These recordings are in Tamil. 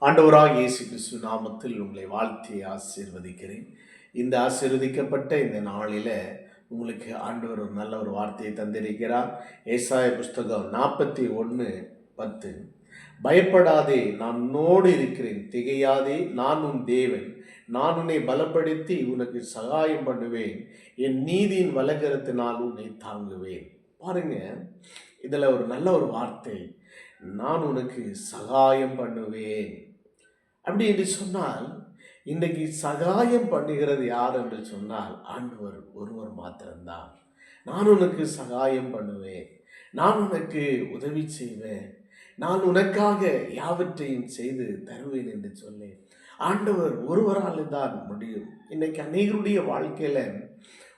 ஆண்டவராக இயேசு கிறிஸ்து நாமத்தில் உங்களை வாழ்த்தி ஆசீர்வதிக்கிறேன். இந்த ஆசீர்வதிக்கப்பட்ட இந்த நாளில் உங்களுக்கு ஆண்டவர் ஒரு நல்ல ஒரு வார்த்தையை தந்திருக்கிறார். ஏசாய புஸ்தகம் நாற்பத்தி ஒன்று பத்து. பயப்படாதே நான் உன்னோடு இருக்கிறேன். திகையாதே நான் உன் தேவன். நான் உன்னை பலப்படுத்தி உனக்கு சகாயம் பண்ணுவேன். என் நீதியின் வலகரத்தினால் உன்னை தாங்குவேன். பாருங்க இதில் ஒரு நல்ல ஒரு வார்த்தை. நான் உனக்கு சகாயம் பண்ணுவேன். அப்படி என்று சொன்னால் இன்றைக்கு சகாயம் பண்ணுகிறது யார் என்று சொன்னால் ஆண்டவர் ஒருவர் மாத்திரம்தான். நான் உனக்கு சகாயம் பண்ணுவேன். நான் உனக்கு உதவி செய்வேன். நான் உனக்காக யாவற்றையும் செய்து தருவேன் என்று சொல்லி ஆண்டவர் ஒருவரால் தான் முடியும். இன்னைக்கு அநேகருடைய வாழ்க்கையில்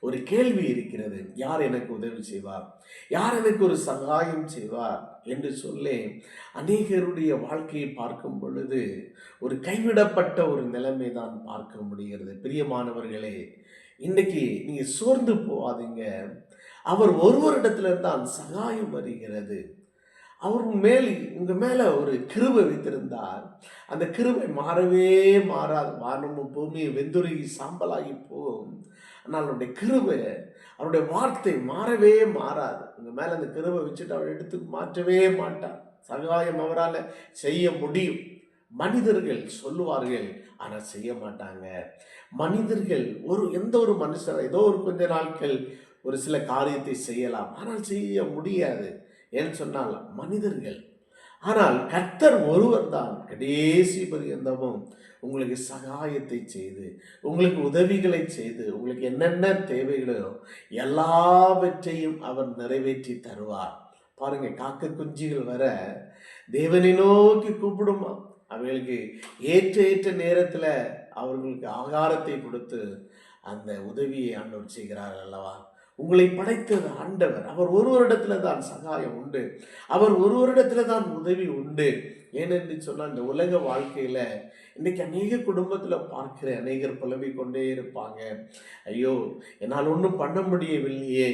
ஒரு கேள்வி இருக்கிறது. யார் எனக்கு உதவி செய்வார்? யார் எனக்கு ஒரு சகாயம் செய்வார்? என்று சொல்லி அநேகருடைய வாழ்க்கையை பார்க்கும் பொழுது ஒரு கைவிடப்பட்ட ஒரு நிலைமை தான் பார்க்க முடிகிறது. பிரியமானவர்களே இன்னைக்கு நீங்கள் சோர்ந்து போகாதீங்க. அவர் ஒருவரிடத்துல தான் சகாயம் வருகிறது. அவர் மேல் உங்கள் மேலே ஒரு கிருவை வைத்திருந்தார். அந்த கிருவை மாறவே மாறாது. வானமும் பூமியும் வெந்துருகி சாம்பலாகி போகும். ஆனால் அவருடைய கிருபை அவருடைய வார்த்தை மாறவே மாறாது. உங்கள் மேலே அந்த கிருபை வச்சுட்டு அவர் எடுத்து மாற்றவே மாட்டார். சகாயம் அவரால் செய்ய முடியும். மனிதர்கள் சொல்லுவார்கள் ஆனால் செய்ய மாட்டாங்க. மனிதர்கள் ஒரு எந்த ஒரு மனுஷர் ஏதோ ஒரு கொஞ்ச நாட்கள் ஒரு சில காரியத்தை செய்யலாம் ஆனால் செய்ய முடியாது. ஏன்னு சொன்னால் மனிதர்கள் ஆனால் கர்த்தர் ஒருவர் தான் கடைசி பரியந்தமும் உங்களுக்கு சகாயத்தை செய்து உங்களுக்கு உதவிகளை செய்து உங்களுக்கு என்னென்ன தேவைகளோ எல்லாவற்றையும் அவர் நிறைவேற்றி தருவார். பாருங்க காக்க குஞ்சிகள் வர தேவனை நோக்கி கூப்பிடுமா அவர்களுக்கு ஏற்ற ஏற்ற நேரத்தில் அவர்களுக்கு ஆகாரத்தை கொடுத்து அந்த உதவியை ஆண்டவர் செய்கிறார் அல்லவா? உங்களை படைத்தது ஆண்டவர். அவர் ஒருவரிடத்துல தான் சகாயம் உண்டு. அவர் ஒருவரிடத்துல தான் உதவி உண்டு. ஏனென்று சொன்னால் இந்த உலக வாழ்க்கையில் இன்றைக்கி அநேக குடும்பத்தில் பார்க்கிற அநேகர் புலம்பிக் கொண்டே இருப்பாங்க. ஐயோ என்னால் ஒன்றும் பண்ண முடியவில்லையே.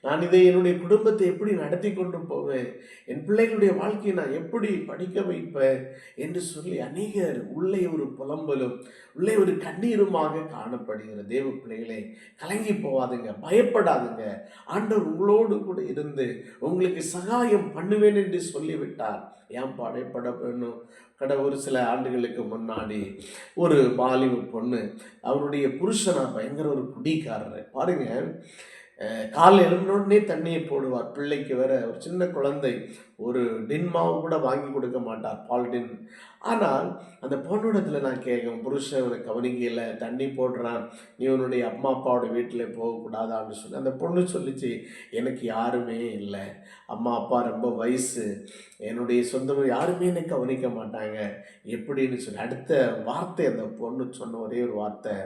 நான் இதை என்னுடைய குடும்பத்தை எப்படி நடத்தி கொண்டு போவேன்? என் பிள்ளைகளுடைய வாழ்க்கையை நான் எப்படி படிக்க வைப்பேன்? என்று சொல்லி அநேகர் உள்ளே ஒரு புலம்பலும் உள்ளே ஒரு கண்ணீருமாக காணப்படுகிற தேவ பிள்ளைகளை கலங்கி போவாதுங்க பயப்படாதுங்க. ஆண்டவர் உங்களோடு கூட இருந்து உங்களுக்கு சகாயம் பண்ணுவேன் என்று சொல்லிவிட்டார். ஏன் படைப்பட வேணும் கடை ஒரு சில ஆண்டுகளுக்கு முன்னாடி ஒரு பாலிவுட் பொண்ணு அவருடைய புருஷனா பயங்கர ஒரு குடிக்காரர். பாருங்க காலில் எழுந்தோடனே தண்ணியை போடுவார். பிள்ளைக்கு வேற ஒரு சின்ன குழந்தை ஒரு டின்மாவும் கூட வாங்கி கொடுக்க மாட்டார் பால் டின். ஆனால் அந்த பொண்ணுடத்தில் நான் கேட்கும் புருஷன் உனக்கு கவனிக்கல தண்ணி போடுறான். நீ உன்னுடைய அம்மா அப்பாவோட வீட்டில் போகக்கூடாதான்னு சொல்லி. அந்த பொண்ணு சொல்லிச்சு எனக்கு யாருமே இல்லை. அம்மா அப்பா ரொம்ப வயசு. என்னுடைய சொந்தம் யாருமே என்னை கவனிக்க மாட்டாங்க. எப்படின்னு சொல்லி அடுத்த வார்த்தை அந்த பொண்ணு சொன்ன ஒரே ஒரு வார்த்தை.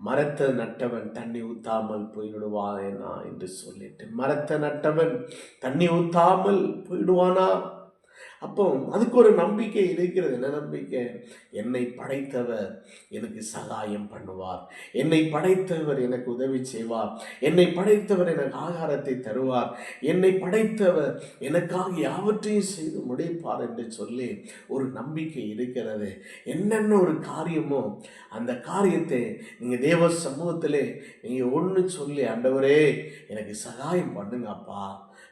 மரத்தை நட்டவன் தண்ணி ஊத்தாமல் போய்விடுவானேனா என்று சொல்லிட்டு மரத்தை நட்டவன் தண்ணி ஊத்தாமல் போயிடுவானா அப்போ அதுக்கு ஒரு நம்பிக்கை இருக்கிறது. என்ன நம்பிக்கை? என்னை படைத்தவர் எனக்கு சகாயம் பண்ணுவார். என்னை படைத்தவர் எனக்கு உதவி செய்வார். என்னை படைத்தவர் எனக்கு ஆகாரத்தை தருவார். என்னை படைத்தவர் எனக்காக யாவற்றையும் செய்து முடிப்பார் என்று சொல்லி ஒரு நம்பிக்கை இருக்கிறது. என்னென்ன ஒரு காரியமோ அந்த காரியத்தை நீங்கள் தேவ சமூகத்திலே நீங்கள் ஒன்று சொல்லி ஆண்டவரே எனக்கு சகாயம் பண்ணுங்கப்பா.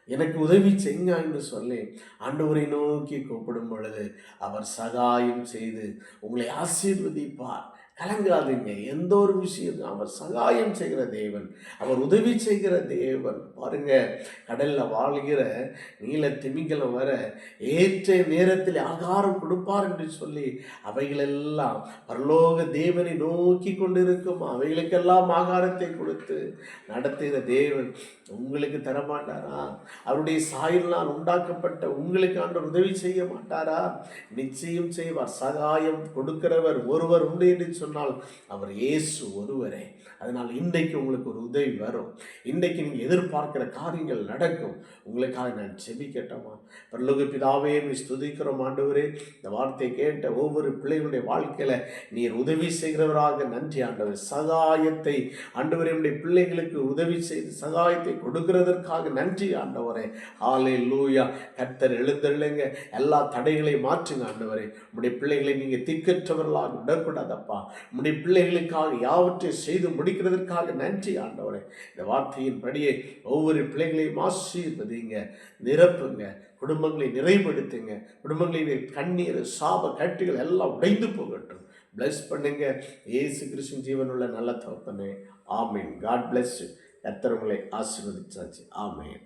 எனக்கு உதவி செய்யுங்கன்னு சொல்லி ஆண்டவரை நோக்கி கூப்பிடும் பொழுது அவர் சகாயம் செய்து உங்களை ஆசீர்வதிப்பார். கலங்காதீங்க. எந்த ஒரு விஷயம் அவர் சகாயம் செய்கிற தேவன் அவர் உதவி செய்கிற தேவன். பாருங்க கடலில் வாழ்கிற நீல திமிங்கலம் வர ஏற்ற நேரத்தில் ஆகாரம் கொடுப்பார் என்று சொல்லி அவைகளெல்லாம் பரலோக தேவனை நோக்கி கொண்டிருக்கும். அவைகளுக்கெல்லாம் ஆகாரத்தை கொடுத்து நடத்துகிற தேவன் உங்களுக்கு தரமாட்டாரா? அவருடைய சாயலால் உண்டாக்கப்பட்ட உங்களுக்கு ஆண்டவர் உதவி செய்ய மாட்டாரா? நிச்சயம் செய்வார். சகாயம் கொடுக்கிறவர் ஒருவர் உண்டு என்று சொன்னால் அவர் இயேசு ஒருவரே. அதனால் இன்றைக்கு உங்களுக்கு ஒரு உதவி வரும். இன்றைக்கு நீங்கள் எதிர்பார்க்கிற காரியங்கள் நடக்கும். உங்களுக்காக நான் செபிக்கட்டோமா பரலோக பிதாவே நீ ஸ்துதிக்கிறோம் ஆண்டவரே. இந்த வார்த்தையை கேட்ட ஒவ்வொரு பிள்ளைகளுடைய வாழ்க்கையில் நீர் உதவி செய்கிறவராக நன்றி ஆண்டவர். சகாயத்தை ஆண்டவரே உடைய பிள்ளைகளுக்கு உதவி செய்து சகாயத்தை கொடுக்கிறதற்காக நன்றி ஆண்டவரே. ஆலை லூயா கர்த்தர் எழுந்தருளுங்க. எல்லா தடைகளையும் மாற்றுங்க ஆண்டவரே. உடைய பிள்ளைகளை நீங்கள் திக்கற்றவர்களாக விடக்கூடாதப்பா. உடைய பிள்ளைகளுக்காக யாவற்றை செய்து முடிக்கிறதற்காக நன்றி ஆண்டவரே. இந்த வார்த்தையின் படியே ஒவ்வொரு பிள்ளைகளையும் ஆசீர்வதிங்க நிரப்புங்க குடும்பங்களை நிறைவுபடுத்துங்க குடும்பங்களின் கண்ணீர் சாப கட்டுகள் எல்லாம் உடைந்து போகட்டும். பிளஸ் பண்ணுங்க. ஏசு கிறிஸ்துவின் ஜீவனுள்ள நல்ல தகப்பனே. ஆமீன். காட் பிளஸ் எத்தனை உங்களை ஆசீர்வதிச்சாச்சு. ஆமீன்.